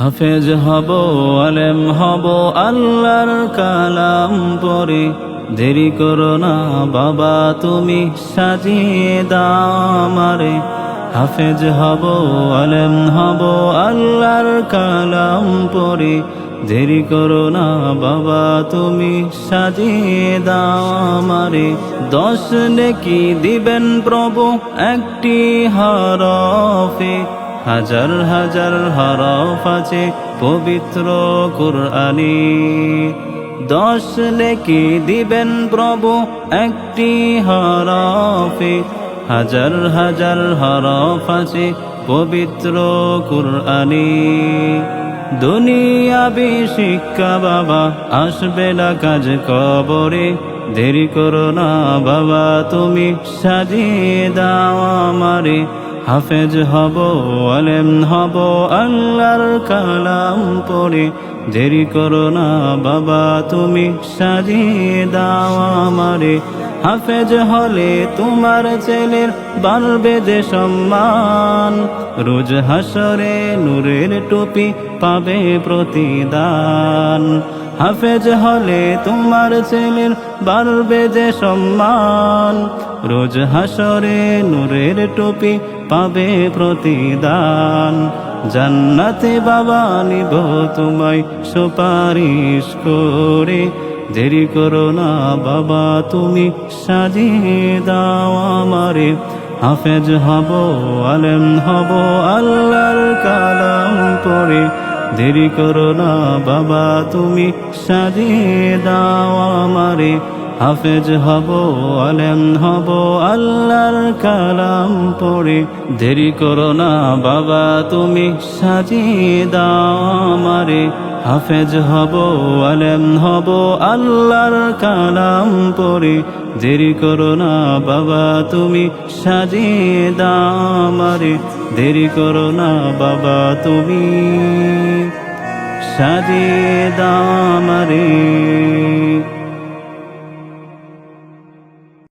হাফেজ হব, আলেম হব, আল্লাহর কালাম পরে। দেরি করো না, বাবা, তুমি সাজিয়ে দামারে হাফেজ হব, আলেম হব, আল্লাহর কালাম পরে। দেরি করো না, বাবা, তুমি সাজিয়ে দামারে দশ নেকি দিবেন প্রভু একটি হরফে। হাজার হাজার হরফ আছে পবিত্র কুরআনে। দশ নেকি দিবেন প্রভু একটি হরফে। হাজার হাজার হরফ আছে পবিত্র কুরআনে। দুনিয়াবি শিক্ষা বাবা, আসবে না কাজ কবরে। দেরি করো না বাবা, তুমি সাজিয়ে দাও আমারে। হাফেজ হব, আলেম হব, আল্লাহর কালাম পড়ে। দেরি করো না, বাবা, তুমি সাজিয়ে দাও আমারে। হাফেজ হলে তোমার ছেলের বাড়বে যে সম্মান। রোজ হাসরে নূরের টুপি পাবে প্রতিদান। হাফেজ হলে তোমার ছেলের বাড়বে যে সম্মান। রোজ হাসরে নূরের টুপি পাবে প্রতিদান। জান্নাতে বাবা নিব তোমায় সুপারিশ করে। দেরি করো না বাবা, তুমি সাজিয়ে দাও আমারে। হাফেজ হব, আলেম হব, আল্লাহর কালাম পড়ে দেরি করো না বাবা, তুমি সাজিয়ে দাও আমারে। হাফেজ হব, আলেম হব, আল্লাহর কালাম পড়ে। দেরি করো না, বাবা, তুমি সাজিয়ে দাও আমারে। হাফেজ হব, আলেম হব, আল্লাহর কালাম পড়ে। দেরি করো না, বাবা, তুমি সাজিয়ে দাও আমারে। দেরি করো না, বাবা, তুমি সাজিয়ে দাও আমারে।